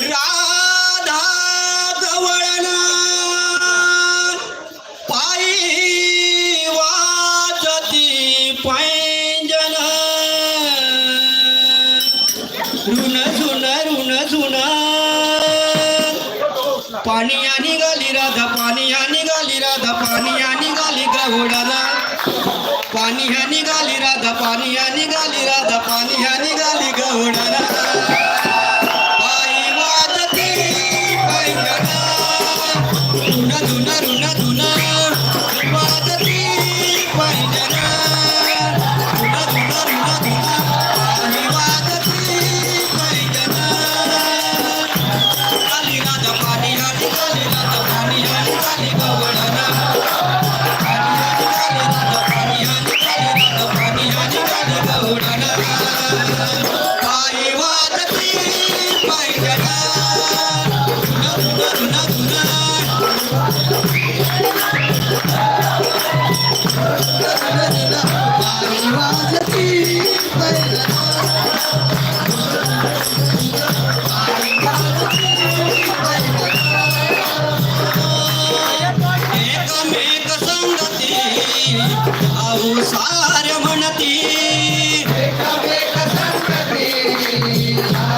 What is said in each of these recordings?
राधा जवळना पायी वाजती पैंजन ऋण झुन ऋण झुन पानिया निघाली राधा पानिया निघाली राधा पानिया निघाली गवडाना पानिया निघाली राधा पानिया निघाली राधा पानिया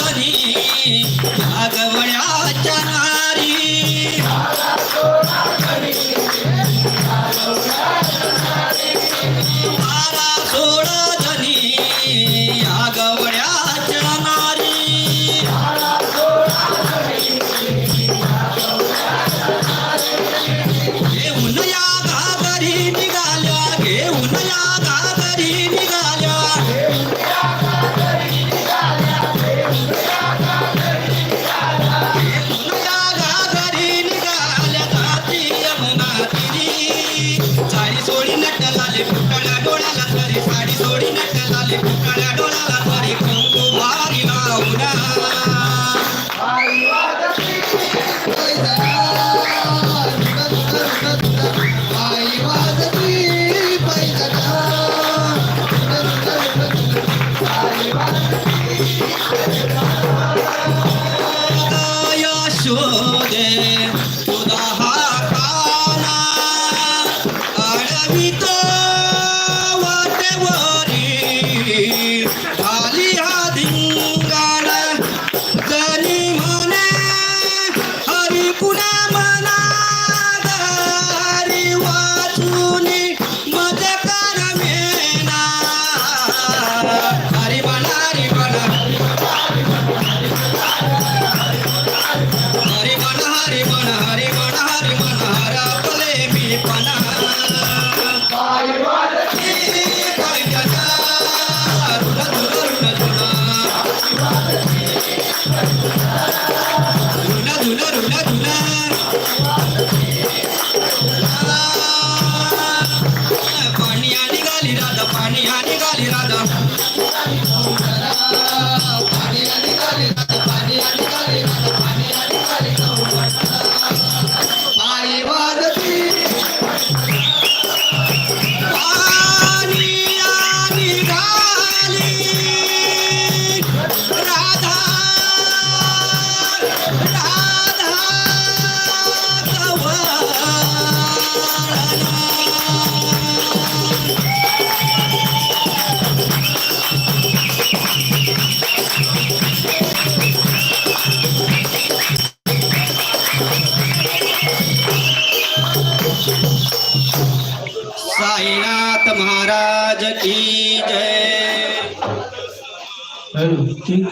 करी. भागवळ्याच्या नारी. Yashoda, Yashoda, Yashoda, Yashoda, Thank you. Sainath Maharaj की जय। हॅलो ठीक?